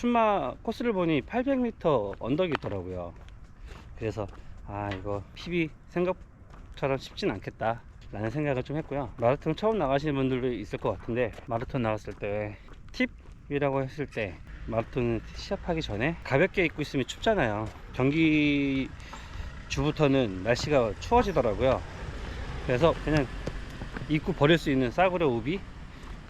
춘마 코스를 보니 800m 언덕이 있더라고요. 그래서 아 이거 PB 생각처럼 쉽진 않겠다. 라는 생각을 좀 했고요. 마라톤 처음 나가시는 분들도 있을 것 같은데 마라톤 나갔을 때 팁이라고 했을 때 마라톤 시합하기 전에 가볍게 입고 있으면 춥잖아요. 경기 주부터는 날씨가 추워지더라고요. 그래서 그냥 입고 버릴 수 있는 싸구려 우비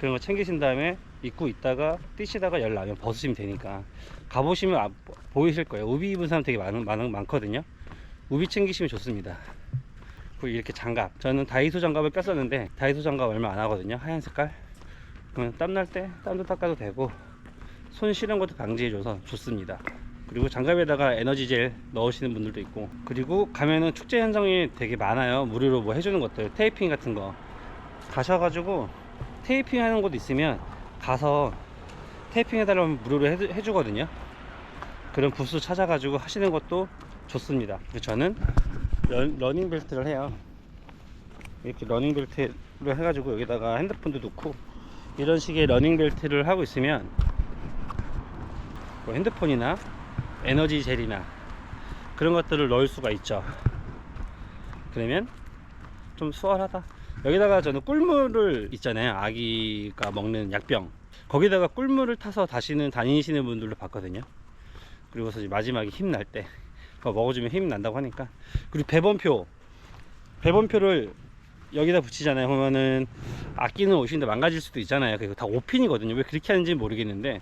그런 거 챙기신 다음에 입고 있다가 뛰시다가 열 나면 벗으시면 되니까 가보시면 아- 보이실 거예요. 우비 입은 사람 되게 많, 많, 많거든요. 우비 챙기시면 좋습니다. 그리고 이렇게 장갑. 저는 다이소 장갑을 꼈었는데 다이소 장갑 얼마 안 하거든요. 하얀 색깔. 그러면 땀날 때 땀도 닦아도 되고 손 시린 것도 방지해줘서 좋습니다. 그리고 장갑에다가 에너지 젤 넣으시는 분들도 있고 그리고 가면은 축제 현장이 되게 많아요. 무료로 뭐 해주는 것들 테이핑 같은 거 가셔가지고 테이핑 하는 곳 있으면 가서 테이핑 해달라면 무료로 해주, 해주거든요. 그런 부스 찾아가지고 하시는 것도 좋습니다. 저는 런, 러닝 벨트를 해요. 이렇게 러닝 벨트를 해가지고 여기다가 핸드폰도 놓고 이런 식의 러닝 벨트를 하고 있으면 뭐 핸드폰이나 에너지 젤이나 그런 것들을 넣을 수가 있죠. 그러면 좀 수월하다. 여기다가 저는 꿀물을 있잖아요. 아기가 먹는 약병. 거기다가 꿀물을 타서 다시는 다니시는 분들도 봤거든요. 그리고서 마지막에 힘 날 때 먹어주면 힘 난다고 하니까. 그리고 배번표. 배번표를 여기다 붙이잖아요. 그러면은 아끼는 옷인데 망가질 수도 있잖아요. 그리고 다 5핀이거든요. 왜 그렇게 하는지 모르겠는데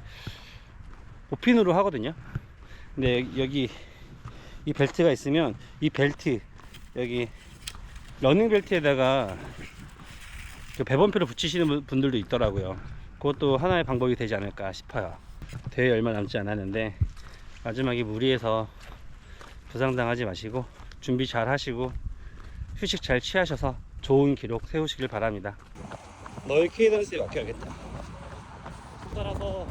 5핀으로 하거든요. 근데 여기 이 벨트가 있으면 이 벨트 여기 러닝 벨트에다가 그 배번표를 붙이시는 분- 분들도 있더라고요. 그것도 하나의 방법이 되지 않을까 싶어요. 대회 얼마 남지 않았는데 마지막에 무리해서 부상당하지 마시고 준비 잘 하시고 휴식 잘 취하셔서 좋은 기록 세우시길 바랍니다. 너의 케이던스에 맡겨야겠다. 따라서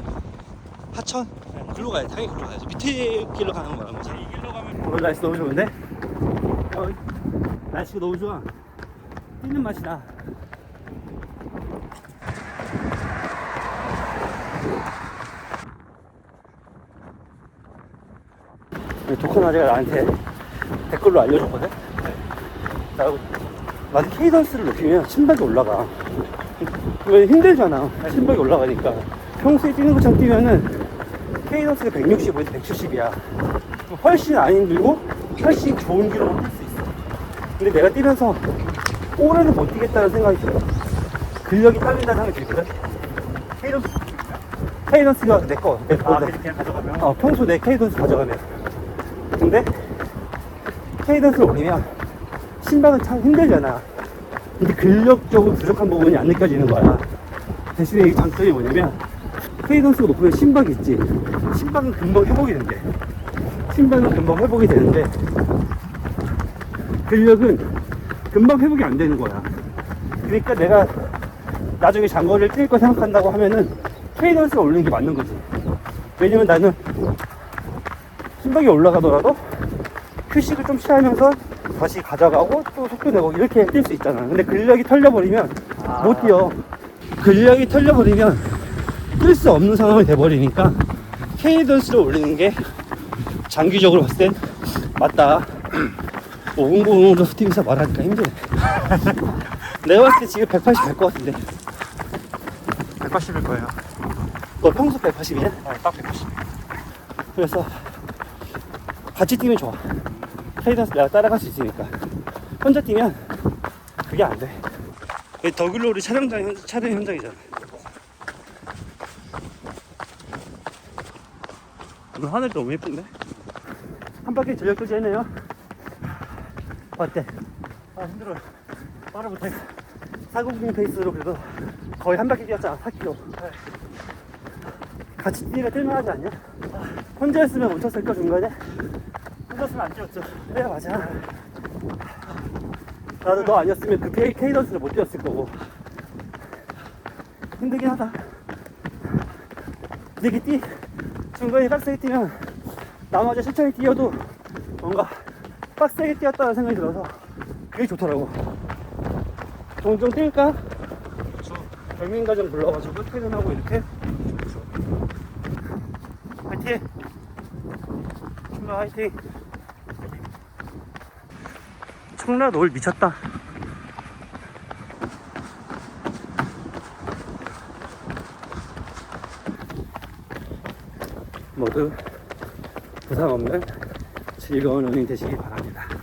하천? 글로 가야 돼. 당연히 글로 가야지. 밑에 길로 가는 거야. 뭐. 이 길로 가면 오늘 날씨 너무 좋은데? 어, 날씨가 너무 좋아. 뛰는 맛이 나. 조커 나제가 나한테 댓글로 알려줬거든? 나, 나도 케이던스를 높이면 심박이 올라가. 왜 힘들잖아. 심박이 올라가니까. 평소에 뛰는 것처럼 뛰면은 케이던스가 165에서 170이야. 훨씬 안 힘들고 훨씬 좋은 기록을 뛸수 있어. 근데 내가 뛰면서 오래는 못 뛰겠다는 생각이 들어. 근력이 딸린다는 생각이 들거든. 케이던스, 케이던스가 내 거. 내 거. 아, 그냥 가져가면? 어, 평소 내 케이던스 가져가면. 근데 케이던스를 올리면 심박은 참 힘들잖아. 근데 근력적으로 부족한 부분이 안 느껴지는 거야. 대신에 이 장점이 뭐냐면 케이던스가 높으면 심박이 있지. 심박은 금방 회복이 된대. 심박은 금방 회복이 되는데 근력은 금방 회복이 안 되는 거야. 그러니까 내가 나중에 장거리를 뛸 거 생각한다고 하면은 케이던스가 올리는 게 맞는 거지. 왜냐면 나는 심박이 올라가더라도 휴식을 좀 취하면서 다시 가져가고 또 속도 내고 이렇게 뛸 수 있잖아. 근데 근력이 털려버리면 아. 못 뛰어. 근력이 털려버리면 뛸 수 없는 상황이 돼버리니까 케이던스를 올리는 게 장기적으로 봤을 땐 맞다. 500으로 뛰면서 말하니까 힘드네. 내가 봤을 때 지금 180 갈 것 같은데. 180일 거예요. 너 평소 180이냐? 아, 딱 180. 그래서 같이 뛰면 좋아. 케이던스 내가 따라갈 수 있으니까. 혼자 뛰면 그게 안 돼. 더글로리 촬영장 현, 촬영 현장이잖아. 오늘 하늘 너무 예쁜데? 한 바퀴 전력도지 했네요. 어때? 아 힘들어. 빠르 못해. 490 페이스로 그래도 거의 한 바퀴 뛰었잖아. 4km. 같이 뛰니까 뛸만하지 않냐? 혼자였으면 멈췄을까 중간에? 혼자였으면 안 뛰었죠. 그래 맞아. 나도 너 아니었으면 그 케이, 케이던스를 못 뛰었을 거고. 힘들긴 하다. 이렇게 뛰 중간에 빡세게 뛰면 나머지 천천히 뛰어도 뭔가 빡세게 뛰었다는 생각이 들어서 그게 좋더라고. 종종 뛸까? 그렇죠. 별민가정 불러가지고 퇴근하고 이렇게. 그렇죠. 화이팅! 충라 화이팅! 충라 노을 미쳤다. 모두 부상 없는 즐거운 은행 되시길 바랍니다.